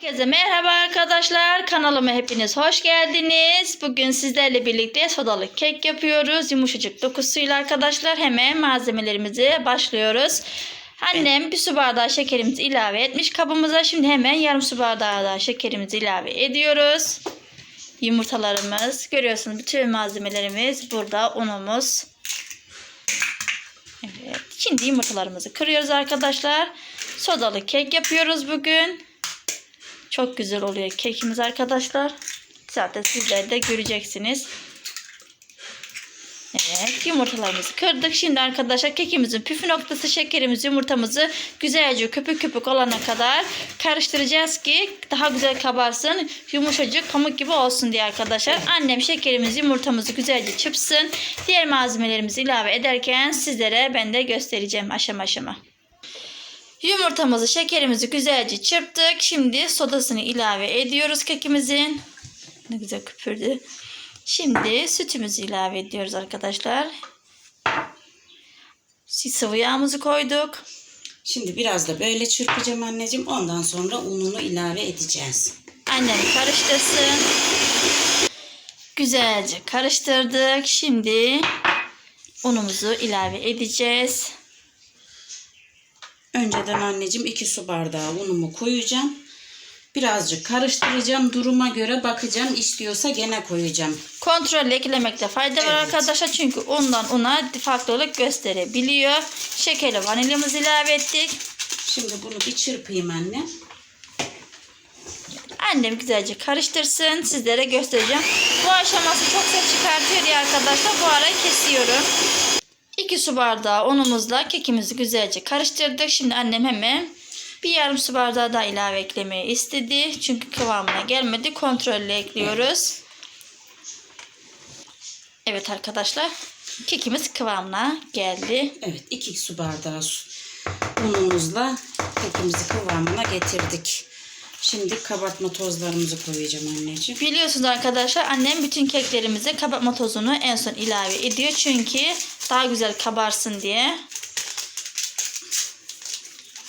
Herkese merhaba arkadaşlar. Kanalıma hepiniz hoş geldiniz. Bugün sizlerle birlikte sodalı kek yapıyoruz. Yumuşacık dokusuyla arkadaşlar. Hemen malzemelerimize başlıyoruz. Annem bir su bardağı şekerimizi ilave etmiş kabımıza. Şimdi hemen yarım su bardağı da şekerimizi ilave ediyoruz. Yumurtalarımız. Görüyorsunuz bütün malzemelerimiz burada. Unumuz. Evet. Şimdi yumurtalarımızı kırıyoruz arkadaşlar. Sodalı kek yapıyoruz bugün. Çok güzel oluyor kekimiz arkadaşlar. Zaten sizler de göreceksiniz. Evet yumurtalarımızı kırdık. Şimdi arkadaşlar kekimizin püf noktası şekerimiz yumurtamızı güzelce köpük köpük olana kadar karıştıracağız ki daha güzel kabarsın. Yumuşacık pamuk gibi olsun diye arkadaşlar. Annem şekerimizi yumurtamızı güzelce çırpsın. Diğer malzemelerimizi ilave ederken sizlere ben de göstereceğim aşama aşama. Yumurtamızı, şekerimizi güzelce çırptık. Şimdi sodasını ilave ediyoruz kekimizin. Ne güzel köpürdü. Şimdi sütümüzü ilave ediyoruz arkadaşlar. Sıvı yağımızı koyduk. Şimdi biraz da böyle çırpacağım anneciğim. Ondan sonra ununu ilave edeceğiz. Annem karıştırsın. Güzelce karıştırdık. Şimdi unumuzu ilave edeceğiz. Önceden anneciğim 2 su bardağı unumu koyacağım. Birazcık karıştıracağım. Duruma göre bakacağım. İstiyorsa gene koyacağım. Kontrolle eklemekte fayda var Evet. arkadaşlar. Çünkü undan una farklılık gösterebiliyor. Şekerli vanilyamızı ilave ettik. Şimdi bunu bir çırpayım anne. Annem güzelce karıştırsın. Sizlere göstereceğim. Bu aşaması çok ses çıkartıyor diye arkadaşlar bu arayı kesiyorum. 2 su bardağı unumuzla kekimizi güzelce karıştırdık. Şimdi annem hemen bir yarım su bardağı daha ilave eklemeyi istedi. Çünkü kıvamına gelmedi. Kontrolle ekliyoruz. Evet arkadaşlar. Kekimiz kıvamına geldi. Evet 2 su bardağı su unumuzla kekimizi kıvamına getirdik. Şimdi kabartma tozlarımızı koyacağım anneciğim. Biliyorsunuz arkadaşlar annem bütün keklerimize kabartma tozunu en son ilave ediyor. Çünkü daha güzel kabarsın diye.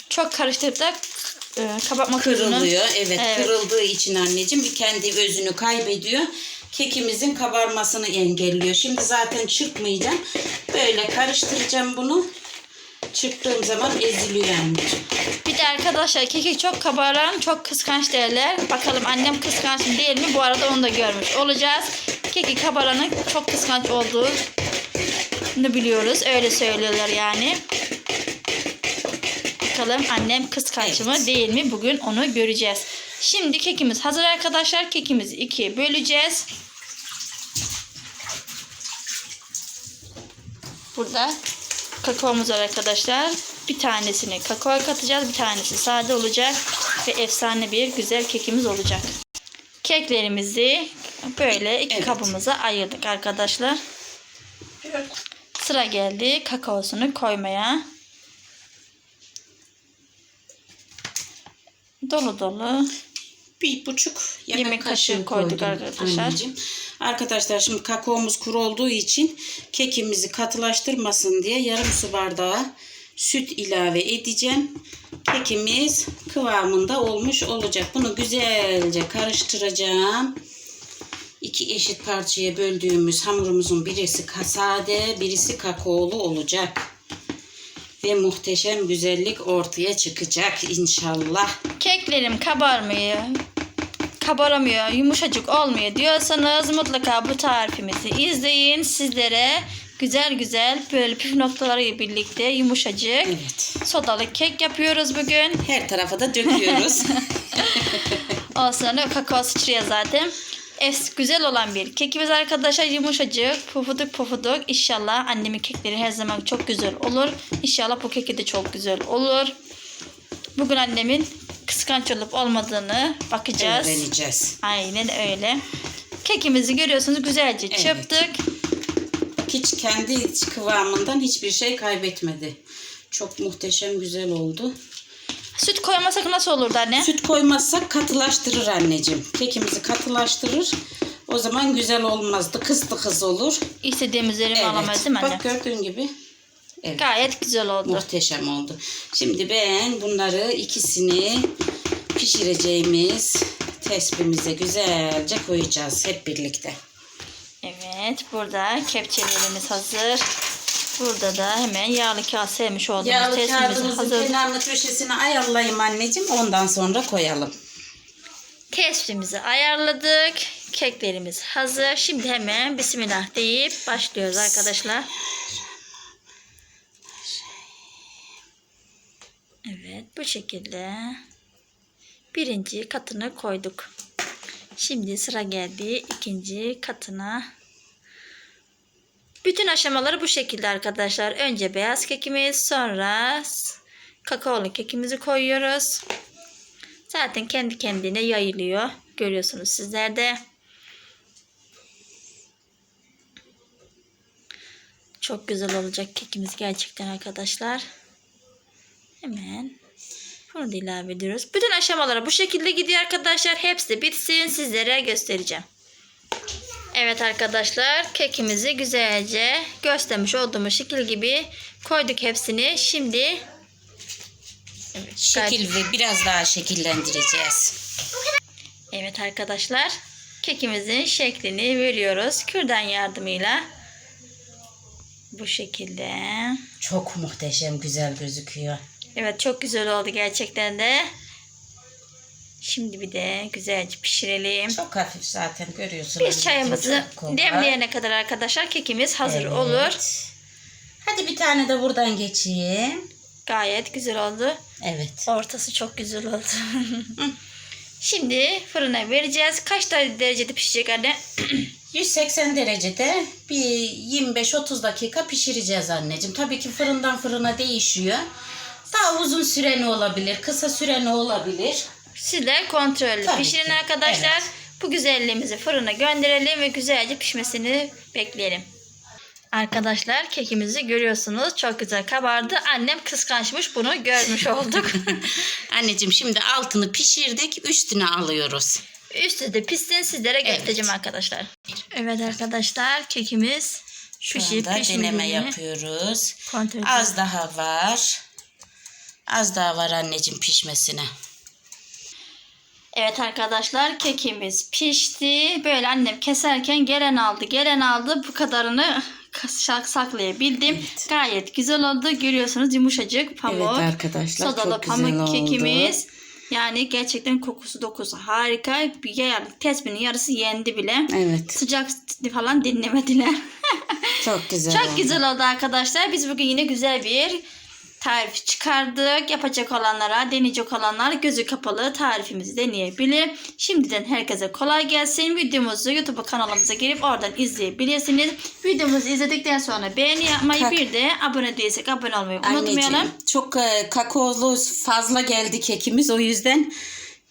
Çok karıştırıp da e, kabartma Kırılıyor. Evet, Evet. kırıldığı için anneciğim bir kendi özünü kaybediyor. Kekimizin kabarmasını engelliyor. Şimdi zaten çırpmayacağım. Böyle karıştıracağım bunu. Çırptığım zaman eziliyor anneciğim. Bir de arkadaşlar keki çok kabaran çok kıskanç derler. Bakalım annem kıskanç mı değil mi? Bu arada onu da görmüş olacağız. Keki kabaranın çok kıskanç olduğunu biliyoruz. Öyle söylüyorlar yani. Bakalım annem kıskanç mı Evet. değil mi? Bugün onu göreceğiz. Şimdi kekimiz hazır arkadaşlar. Kekimizi ikiye böleceğiz. Burada kakaomuz var arkadaşlar. Bir tanesini kakao katacağız. Bir tanesi sade olacak. Ve efsane bir güzel kekimiz olacak. Keklerimizi böyle iki Evet. kabımıza ayırdık arkadaşlar. Sıra geldi kakaosunu koymaya. Dolu dolu. Bir buçuk yemek, Yemek kaşığı kaşığı koyduk koydum arkadaşlar. anneciğim. Arkadaşlar şimdi kakaomuz kuru olduğu için kekimizi katılaştırmasın diye yarım su bardağı süt ilave edeceğim. Kekimiz kıvamında olmuş olacak. Bunu güzelce karıştıracağım. İki eşit parçaya böldüğümüz hamurumuzun birisi sade, birisi kakaolu olacak. Ve muhteşem güzellik ortaya çıkacak inşallah. Keklerim kabarmıyor, kabaramıyor, yumuşacık olmuyor diyorsanız mutlaka bu tarifimizi izleyin. Sizlere güzel güzel böyle püf noktalarıyla birlikte yumuşacık Evet. sodalı kek yapıyoruz bugün. Her tarafa da döküyoruz. Ondan sonra kakao sıçrıyor zaten. Es güzel olan bir kekimiz arkadaşlar yumuşacık pufuduk pufuduk İnşallah annemin kekleri her zaman çok güzel olur. İnşallah bu keki de çok güzel olur. Bugün annemin kıskanç olup olmadığını bakacağız. Öğreneceğiz. Aynen öyle. Kekimizi görüyorsunuz güzelce Evet. çırptık. Hiç kendi kıvamından hiçbir şey kaybetmedi. Çok muhteşem güzel oldu. Süt koymasak nasıl olurdu anne? Süt koymazsak katılaştırır anneciğim. Kekimizi katılaştırır. O zaman güzel olmazdı. Kız kız olur. İstediğimiz üzerine alamayız değil mi anne? Bak gördüğün gibi. Evet. Gayet güzel oldu. Muhteşem oldu. Şimdi ben bunları ikisini pişireceğimiz tespimize güzelce koyacağız hep birlikte. Evet burada kepçelerimiz hazır. Burada da hemen yağlı kağıt sevmiş olduğumuz Yağlı kağıdımızın hazır. kenarını köşesine ayarlayayım anneciğim. Ondan sonra koyalım. Tespimizi ayarladık. Keklerimiz hazır. Şimdi hemen bismillah deyip başlıyoruz arkadaşlar. Evet bu şekilde birinci katını koyduk. Şimdi sıra geldi ikinci katına. Bütün aşamaları bu şekilde arkadaşlar. Önce beyaz kekimiz sonra kakaolu kekimizi koyuyoruz. Zaten kendi kendine yayılıyor. Görüyorsunuz sizler de. Çok güzel olacak kekimiz gerçekten arkadaşlar. Hemen bunu da ilave ediyoruz. Bütün aşamaları bu şekilde gidiyor arkadaşlar. Hepsi bitsin sizlere göstereceğim. Evet arkadaşlar kekimizi güzelce göstermiş olduğumuz şekil gibi koyduk hepsini. Şimdi evet, Şekil ve biraz daha şekillendireceğiz. Evet arkadaşlar kekimizin şeklini veriyoruz kürdan yardımıyla. Bu şekilde. Çok muhteşem güzel gözüküyor. Evet çok güzel oldu gerçekten de. Şimdi bir de güzelce pişirelim. Çok hafif zaten görüyorsunuz. Biz çayımızı demleyene kadar arkadaşlar kekimiz hazır Evet. olur. Hadi bir tane de buradan geçeyim. Gayet güzel oldu. Evet. Ortası çok güzel oldu. Şimdi fırına vereceğiz. Kaç derecede pişecek anne? 180 derecede bir 25-30 dakika pişireceğiz anneciğim. Tabii ki fırından fırına değişiyor. Daha uzun süreni olabilir, kısa süreni olabilir. Sizler kontrollü Tabii pişirin ki, arkadaşlar. evet. Bu güzelliğimizi fırına gönderelim ve güzelce pişmesini bekleyelim. Arkadaşlar kekimizi görüyorsunuz. Çok güzel kabardı. Annem kıskançmış bunu görmüş olduk. Anneciğim şimdi altını pişirdik, üstüne alıyoruz. Üstü de pişsin sizlere Evet. göstereceğim arkadaşlar. Evet arkadaşlar kekimiz Şu pişip anda deneme yapıyoruz. Az daha var. Az daha var anneciğim pişmesine. Evet arkadaşlar kekimiz pişti. Böyle annem keserken gelen aldı gelen aldı. Bu kadarını sak- saklayabildim. Evet. Gayet güzel oldu. Görüyorsunuz yumuşacık pamuk. Evet arkadaşlar, Sodalı çok güzel pamuk oldu. kekimiz. Yani gerçekten kokusu dokusu harika. Bir yer, tespinin yarısı yendi bile. Evet. Sıcak falan dinlemediler. Çok güzel Çok oldu. güzel oldu arkadaşlar. Biz bugün yine güzel bir tarif çıkardık. Yapacak olanlara, deneyecek olanlar gözü kapalı tarifimizi deneyebilir. Şimdiden herkese kolay gelsin. Videomuzu YouTube kanalımıza girip oradan izleyebilirsiniz. Videomuzu izledikten sonra beğeni yapmayı Kak- bir de abone değilsek abone olmayı unutmayalım. Anneciğim çok e, kakaolu fazla geldi kekimiz o yüzden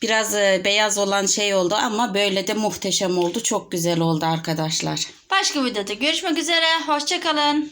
biraz e, beyaz olan şey oldu ama böyle de muhteşem oldu. Çok güzel oldu arkadaşlar. Başka videoda görüşmek üzere. Hoşçakalın.